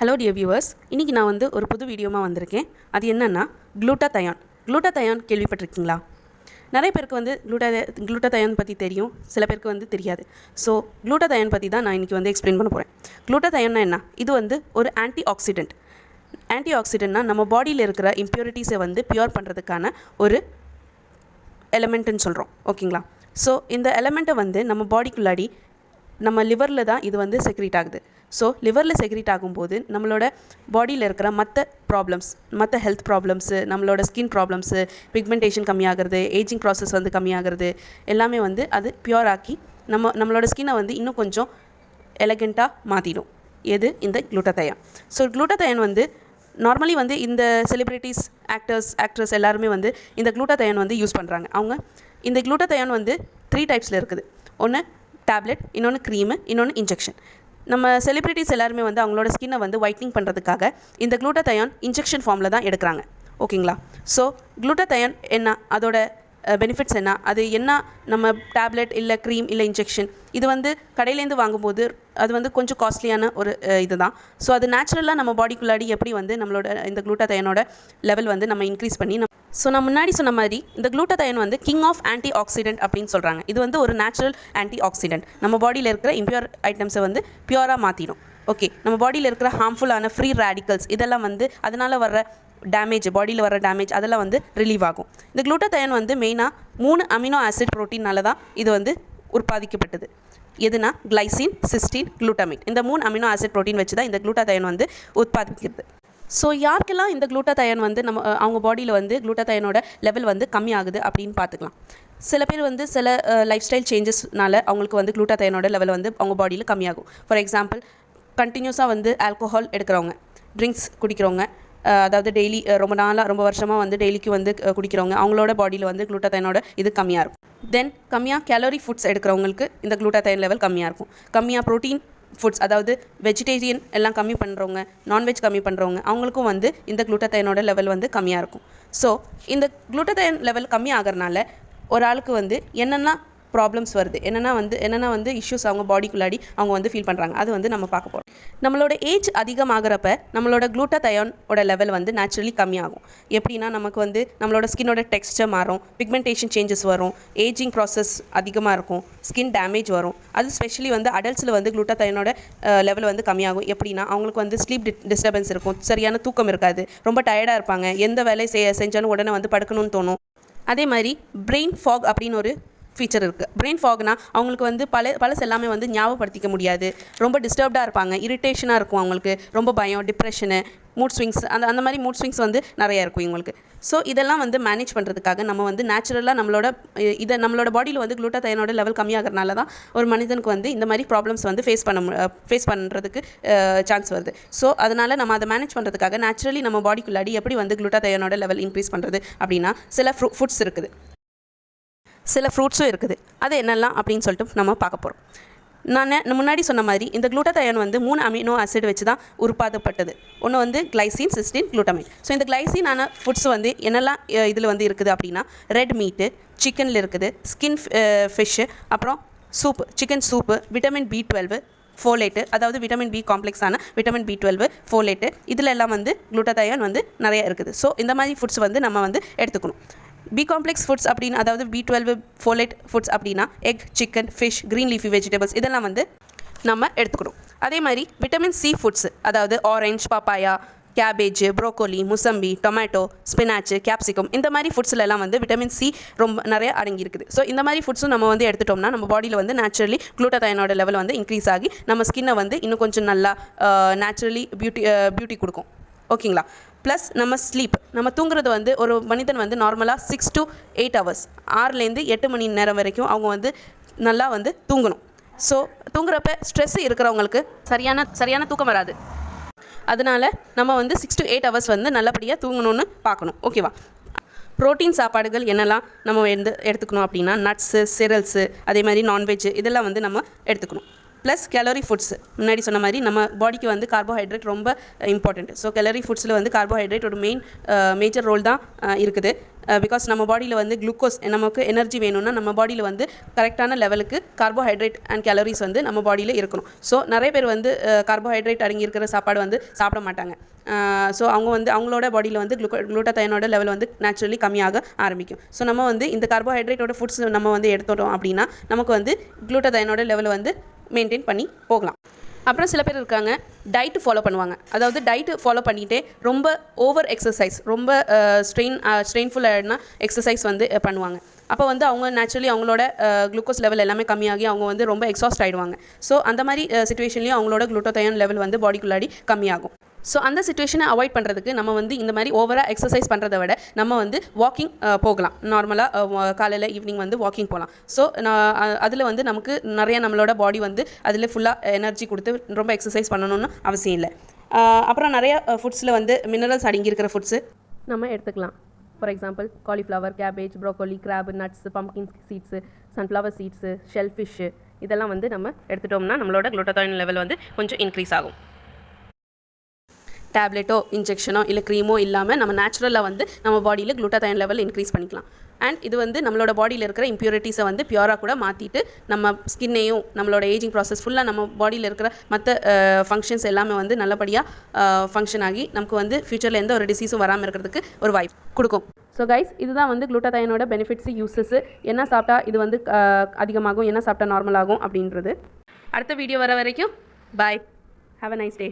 Hello dear viewers இன்றைக்கி நான் வந்து ஒரு புது வீடியோமாக வந்திருக்கேன். அது என்னென்னா குளூட்டாதயான் குளூட்டாதயான் கேள்விப்பட்டிருக்கீங்களா? நிறைய பேருக்கு வந்து குளூட்டா குளூட்டாதயான் பற்றி தெரியும். சில பேருக்கு வந்து தெரியாது. ஸோ குளூட்டாதயான் பற்றி தான் நான் இன்றைக்கி வந்து எக்ஸ்பிளைன் பண்ண போகிறேன் குளூட்டாதயான்னா என்ன? இது வந்து ஒரு ஆன்டி ஆக்சிடென்ட் ஆன்டி ஆக்சிடென்ட்னா நம்ம பாடியில் இருக்கிற இம்ப்யூரிட்டிஸை வந்து பியூர் பண்ணுறதுக்கான ஒரு எலமெண்ட்டுன்னு சொல்கிறோம் ஓகேங்களா ஸோ இந்த எலமெண்ட்டை வந்து நம்ம பாடிக்குள்ளாடி நம்ம லிவரில் தான் இது வந்து செக்ரீட் ஆகுது. ஸோ லிவரில் செக்ரீட் ஆகும்போது நம்மளோட பாடியில் இருக்கிற மற்ற ப்ராப்ளம்ஸ் மற்ற ஹெல்த் ப்ராப்ளம்ஸு நம்மளோட ஸ்கின் ப்ராப்ளம்ஸு பிக்மெண்டேஷன் கம்மியாகிறது ஏஜிங் ப்ராசஸ் வந்து கம்மியாகிறது எல்லாமே வந்து அது பியூர் ஆக்கி நம்ம நம்மளோட ஸ்கின்னை வந்து இன்னும் கொஞ்சம் எலகெண்ட்டாக மாற்றிடும் எது? இந்த குளூட்டதயான் ஸோ குளூட்டதயான் வந்து நார்மலி வந்து இந்த செலிப்ரிட்டிஸ் ஆக்டர்ஸ் ஆக்ட்ரஸ் எல்லாருமே வந்து இந்த குளூட்டதயான் வந்து யூஸ் பண்ணுறாங்க அவங்க இந்த குளூட்டதயான் வந்து த்ரீ டைப்ஸில் இருக்குது. ஒன்று டேப்லெட் இன்னொன்று க்ரீமு இன்னொன்று இன்ஜெக்ஷன் நம்ம செலிப்ரிட்டிஸ் எல்லாருமே வந்து அவங்களோட ஸ்கின்னை வந்து ஒயிட்னிங் பண்ணுறதுக்காக இந்த குளூட்டதயான் இன்ஜெக்ஷன் ஃபார்மில் தான் எடுக்கிறாங்க. ஓகேங்களா ஸோ குளூட்டதயான் என்ன? அதோட பெனிஃபிட்ஸ் என்ன? அது என்ன நம்ம டேப்லெட் இல்லை க்ரீம் இல்லை இன்ஜெக்ஷன் இது வந்து கடையிலேருந்து வாங்கும்போது அது வந்து கொஞ்சம் காஸ்ட்லியான ஒரு இது தான் ஸோ அது நேச்சுரலாக நம்ம பாடிக்குள்ளாடி எப்படி வந்து நம்மளோட இந்த குளூட்டாதயனோட லெவல் வந்து நம்ம இன்க்ரீஸ் பண்ணி நம்ம ஸோ நான் முன்னாடி சொன்ன மாதிரி இந்த குளூட்டாதயன் வந்து கிங் ஆஃப் ஆன்டி ஆக்சிடென்ட் அப்படின்னு சொல்கிறாங்க இது வந்து ஒரு நேச்சுரல் ஆன்டி ஆக்சிடென்ட் நம்ம பாடியில் இருக்கிற இம்பியூர் ஐட்டம்ஸை வந்து பியூராக மாற்றிடும் ஓகே நம்ம பாடியில் இருக்கிற ஹார்ம்ஃபுல்லான ஃப்ரீ ரேடிக்கல்ஸ் இதெல்லாம் வந்து அதனால் வர்ற டேமேஜ் பாடியில் வர டேமேஜ் அதெல்லாம் வந்து ரிலீவ் ஆகும். இந்த குளூட்டத்தயன் வந்து மெயினாக மூணு அமினோ ஆசிட் ப்ரோட்டீனால தான் இது வந்து உற்பத்திக்கப்பட்டது எதுனா கிளைசின் சிஸ்டின் குளூட்டமிக் இந்த மூணு அமினோ ஆசிட் ப்ரோட்டீன் வச்சு தான் இந்த குளூட்டாதயன் வந்து உற்பத்திக்கிறது ஸோ யாருக்கெல்லாம் இந்த குளூட்டாதயன் வந்து நம்ம அவங்க பாடியில் வந்து குளூட்டாதயனோட லெவல் வந்து கம்மியாகுது அப்படின்னு பார்த்துக்கலாம். சில பேர் வந்து சில லைஃப் ஸ்டைல் சேஞ்சஸ்னால அவங்களுக்கு வந்து குளூட்டாதயனோட லெவல் வந்து அவங்க பாடியில் கம்மியாகும். ஃபார் எக்ஸாம்பிள் கண்டினியூஸாக வந்து ஆல்கோஹால் எடுக்கிறவங்க ட்ரிங்க்ஸ் குடிக்கிறவங்க அதாவது டெய்லி ரொம்ப நாளாக ரொம்ப வருஷமாக வந்து டெய்லிக்கு வந்து குடிக்கிறவங்க அவங்களோட பாடியில் வந்து குளூட்டாதயனோட இது கம்மியாக இருக்கும். தென் கம்மியாக கேலரி ஃபுட்ஸ் எடுக்கிறவங்களுக்கு இந்த குளூட்டாதயன் லெவல் கம்மியாக இருக்கும். கம்மியாக ப்ரோட்டீன் ஃபுட்ஸ் அதாவது வெஜிடேரியன் எல்லாம் கம்மி பண்ணுறவங்க நான்வெஜ் கம்மி பண்ணுறவங்க அவங்களுக்கும் வந்து இந்த குளூட்டத்தைனோட லெவல் வந்து கம்மியாக இருக்கும். ஸோ இந்த குளூட்டத்தைன் லெவல் கம்மி ஆகிறனால ஒரு ஆளுக்கு வந்து என்னென்ன ப்ராப்ளம்ஸ் வருது. என்னென்னா வந்து என்னென்னா வந்து இஷ்யூஸ் அவங்க பாடிக்குள்ளாடி அவங்க வந்து ஃபீல் பண்ணுறாங்க அது வந்து நம்ம பார்க்க போகிறோம் நம்மளோட ஏஜ் அதிகமாகிறப்ப நம்மளோட குளூட்டாதயோனோட லெவல் வந்து நேச்சுரலி கம்மியாகும். எப்படின்னா நமக்கு வந்து நம்மளோட ஸ்கின்னோட டெக்ஸ்டர் மாறும். பிக்மெண்டேஷன் சேஞ்சஸ் வரும். ஏஜிங் ப்ராசஸ் அதிகமாக இருக்கும். ஸ்கின் டேமேஜ் வரும். அது ஸ்பெஷலி வந்து அடல்ட்ஸில் வந்து குளூட்டாதயோனோட லெவல் வந்து கம்மியாகும். எப்படின்னா அவங்களுக்கு வந்து ஸ்லீப் டிஸ்டர்பன்ஸ் இருக்கும். சரியான தூக்கம் இருக்காது. ரொம்ப டயர்டாக இருப்பாங்க. எந்த வேலையை செய் செஞ்சாலும் உடனே வந்து படுக்கணும்னு தோணும். அதே மாதிரி பிரெயின் ஃபாக் அப்படின்னு ஒரு ஃபீச்சர் இருக்குது பிரெயின் ஃபாக்னா அவங்களுக்கு வந்து பல பழசு எல்லாமே வந்து ஞாபகப்படுத்திக்க முடியாது. ரொம்ப டிஸ்டர்ப்டாக இருப்பாங்க. இரிட்டேஷனாக இருக்கும் அவங்களுக்கு. ரொம்ப பயம் டிப்ரெஷனு மூட் ஸ்விங்ஸ் அந்த அந்த மாதிரி மூட் ஸ்விங்ஸ் வந்து நிறைய இருக்கும் இவங்களுக்கு. ஸோ இதெல்லாம் வந்து மேனேஜ் பண்ணுறதுக்காக நம்ம வந்து நேச்சுரலாக நம்மளோட இதை நம்மளோட பாடியில் வந்து குளூட்டாதயனோட லெவல் கம்மியாகிறனால தான் ஒரு மனிதனுக்கு வந்து இந்த மாதிரி ப்ராப்ளம்ஸ் வந்து ஃபேஸ் பண்ண ஃபேஸ் பண்ணுறதுக்கு சான்ஸ் வருது. ஸோ அதனால் நம்ம அதை மேனேஜ் பண்ணுறதுக்காக நேச்சுரலி நம்ம பாடிக்குள்ளாடி எப்படி வந்து குளூட்டாதயனோட லெவல் இன்க்ரீஸ் பண்ணுறது அப்படின்னா சில ஃப்ரூ ஃபுட்ஸ் இருக்குது. சில ஃப்ரூட்ஸும் இருக்குது. அது என்னெல்லாம் அப்படின்னு சொல்லிட்டு நம்ம பார்க்க போகிறோம் நான் முன்னாடி சொன்ன மாதிரி இந்த குளூட்டதயன் வந்து மூணு அமினோ ஆசிட் வச்சு தான் உருப்பாக்கப்பட்டது ஒன்று வந்து கிளைசின் சிஸ்டின் குளூட்டமைன் ஸோ இந்த கிளைசினான ஃபுட்ஸ் வந்து என்னெல்லாம் இதில் வந்து இருக்குது அப்படின்னா ரெட் மீட்டு சிக்கனில் இருக்குது ஸ்கின் ஃபிஷ்ஷு அப்புறம் soup chicken soup vitamin B twelve folate அதாவது விட்டமின் பி காம்ப்ளெக்ஸான விட்டமின் பி டுவெல்வு ஃபோலேட்டு இதில் எல்லாம் வந்து குளூட்டதயான் வந்து நிறைய இருக்குது. ஸோ இந்த மாதிரி ஃபுட்ஸ் வந்து நம்ம வந்து எடுத்துக்கணும். பி காம்ப்ளெக்ஸ் ஃபுட்ஸ் அப்படின்னு அதாவது பி டுவெல்வ் ஃபோலேட் ஃபுட்ஸ் அப்படின்னா egg chicken fish green leafy vegetables இதெல்லாம் வந்து நம்ம எடுத்துக்கணும். அதே மாதிரி விட்டமின் சி ஃபுட்ஸ் அதாவது orange papaya cabbage broccoli mosambi tomato spinach capsicum இந்த மாதிரி ஃபுட்ஸ்லலாம் வந்து விட்டமின் சி ரொம்ப நிறைய அடங்கியிருக்குது. ஸோ இந்த மாதிரி ஃபுட்ஸும் நம்ம வந்து எடுத்துட்டோம்னா நம்ம பாடியில் வந்து நேச்சுரலி குளூட்டதயனோட லெவல் வந்து இன்க்ரீஸ் ஆகி நம்ம ஸ்கின்னை வந்து இன்னும் கொஞ்சம் நல்லா நேச்சுரலி பியூட்டி பியூட்டி கொடுக்கும். ஓகேங்களா? ப்ளஸ் நம்ம ஸ்லீப் நம்ம தூங்குறது வந்து ஒரு மனிதன் வந்து நார்மலாக சிக்ஸ் டு எயிட் ஹவர்ஸ் ஆறுலேருந்து எட்டு மணி நேரம் வரைக்கும் அவங்க வந்து நல்லா வந்து தூங்கணும். ஸோ தூங்குறப்ப ஸ்ட்ரெஸ் இருக்கிறவங்களுக்கு சரியான சரியான தூக்கம் வராது. அதனால நம்ம வந்து சிக்ஸ் டு எயிட் ஹவர்ஸ் வந்து நல்லபடியாக தூங்கணும்னு பார்க்கணும். ஓகேவா புரோட்டீன் சாப்பாடுகள் என்னெல்லாம் நம்ம வந்து எடுத்துக்கணும் அப்படின்னா நட்ஸு சிரல்ஸு அதே மாதிரி நான்வெஜ் இதெல்லாம் வந்து நம்ம எடுத்துக்கணும். ப்ளஸ் கேலரி ஃபுட்ஸ் முன்னாடி சொன்ன மாதிரி நம்ம பாடிக்கு வந்து கார்போஹைட்ரேட் ரொம்ப இம்பார்ட்டண்ட் ஸோ கேலரி ஃபுட்ஸில் வந்து கார்போஹைட்ரேட் ஒரு மெயின் மேஜர் ரோல் தான் uh, இருக்குது. Uh, பிகாஸ் நம்ம பாடியில் வந்து குளுக்கோஸ் நமக்கு எனர்ஜி வேணும்னா நம்ம பாடியில் வந்து கரெக்டான லெவலுக்கு கார்போஹைட்ரேட் அண்ட் கேலரிஸ் வந்து நம்ம பாடியில் இருக்கணும். ஸோ நிறைய பேர் வந்து uh, கார்போஹைட்ரேட் அடங்கி இருக்கிற சாப்பாடு வந்து சாப்பிட மாட்டாங்க. ஸோ அவங்க வந்து அவங்களோட பாடியில் வந்து குளுக்கோ குளூட்டத்தைனோட லெவல் வந்து நேச்சுரலி கம்மியாக ஆரம்பிக்கும். ஸோ நம்ம வந்து இந்த கார்போஹைட்ரேட்டோட ஃபுட்ஸ் நம்ம வந்து எடுத்துட்டோம் அப்படின்னா நமக்கு வந்து குளூட்டத்தைனோட லெவல் வந்து மெயின்டைன் பண்ணி போகலாம். அப்புறம் சில பேர் இருக்காங்க டயட்டு ஃபாலோ பண்ணுவாங்க. அதாவது டயட்டு ஃபாலோ பண்ணிகிட்டே ரொம்ப ஓவர் எக்ஸசைஸ் ரொம்ப ஸ்ட்ரெயின் ஸ்ட்ரெயின்ஃபுல்லாக எக்ஸசைஸ் வந்து பண்ணுவாங்க. அப்போ வந்து அவங்க நேச்சுரலி அவங்களோட குளுக்கோஸ் லெவல் எல்லாமே கம்மியாகி அவங்க வந்து ரொம்ப எக்ஸாஸ்ட் ஆகிடுவாங்க ஸோ அந்த மாதிரி சுச்சுவேஷன்லேயும் அவங்களோட குளுட்டோதயான் லெவல் வந்து பாடிக்குள்ளாடி கம்மியாகும். ஸோ அந்த சுச்சுவேஷனை அவாய்ட் பண்ணுறதுக்கு நம்ம வந்து இந்த மாதிரி ஓவராக எக்ஸசைஸ் பண்ணுறத விட நம்ம வந்து வாக்கிங் போகலாம். நார்மலாக காலையில் ஈவினிங் வந்து வாக்கிங் போகலாம் ஸோ நான் அதில் வந்து நமக்கு நிறைய நம்மளோட பாடி வந்து அதில் ஃபுல்லாக எனர்ஜி கொடுத்து ரொம்ப எக்ஸசைஸ் பண்ணணும்னு அவசியம் இல்லை. அப்புறம் நிறைய ஃபுட்ஸில் வந்து மினரல்ஸ் அடங்கியிருக்கிற ஃபுட்ஸு நம்ம எடுத்துக்கலாம். For example cauliflower cabbage broccoli crab nuts pumpkin seeds sunflower seeds shellfish இதெல்லாம் வந்து நம்ம எடுத்துட்டோம்னா நம்மளோட குளோட்டோயின் லெவல் வந்து கொஞ்சம் இன்க்ரீஸ் ஆகும். டேப்லெட்டோ இன்ஜெக்ஷனோ இல்லை க்ரீமோ இல்லாமல் நம்ம நேச்சுரலாக வந்து நம்ம பாடியில் குளுட்டாதயன் லெவல் இன்க்ரீஸ் பண்ணிக்கலாம். அண்ட் இது வந்து நம்மளோட பாடியில் இருக்கிற இம்ப்யூரிட்டிஸை வந்து பியூராக கூட மாற்றிட்டு நம்ம ஸ்கின்னையும் நம்மளோட ஏஜிங் ப்ராசஸ் ஃபுல்லாக நம்ம பாடியில் இருக்கிற மற்ற ஃபங்க்ஷன்ஸ் எல்லாமே வந்து நல்லபடியாக ஃபங்க்ஷன் ஆகி நமக்கு வந்து ஃப்யூச்சரில் எந்த ஒரு டிசீஸும் வராமல் இருக்கிறதுக்கு ஒரு வாய்ப்பு கொடுக்கும். ஸோ கைஸ் இதுதான் வந்து குளுட்டோதைனோட பெனிஃபிட்ஸ் யூசஸ் என்ன சாப்பிட்டா இது வந்து அதிகமாகும் என்ன சாப்பிட்டா நார்மல் ஆகும் அப்படின்றது. அடுத்த வீடியோ வர வரைக்கும் பாய் ஹாவ் அ நைஸ் டே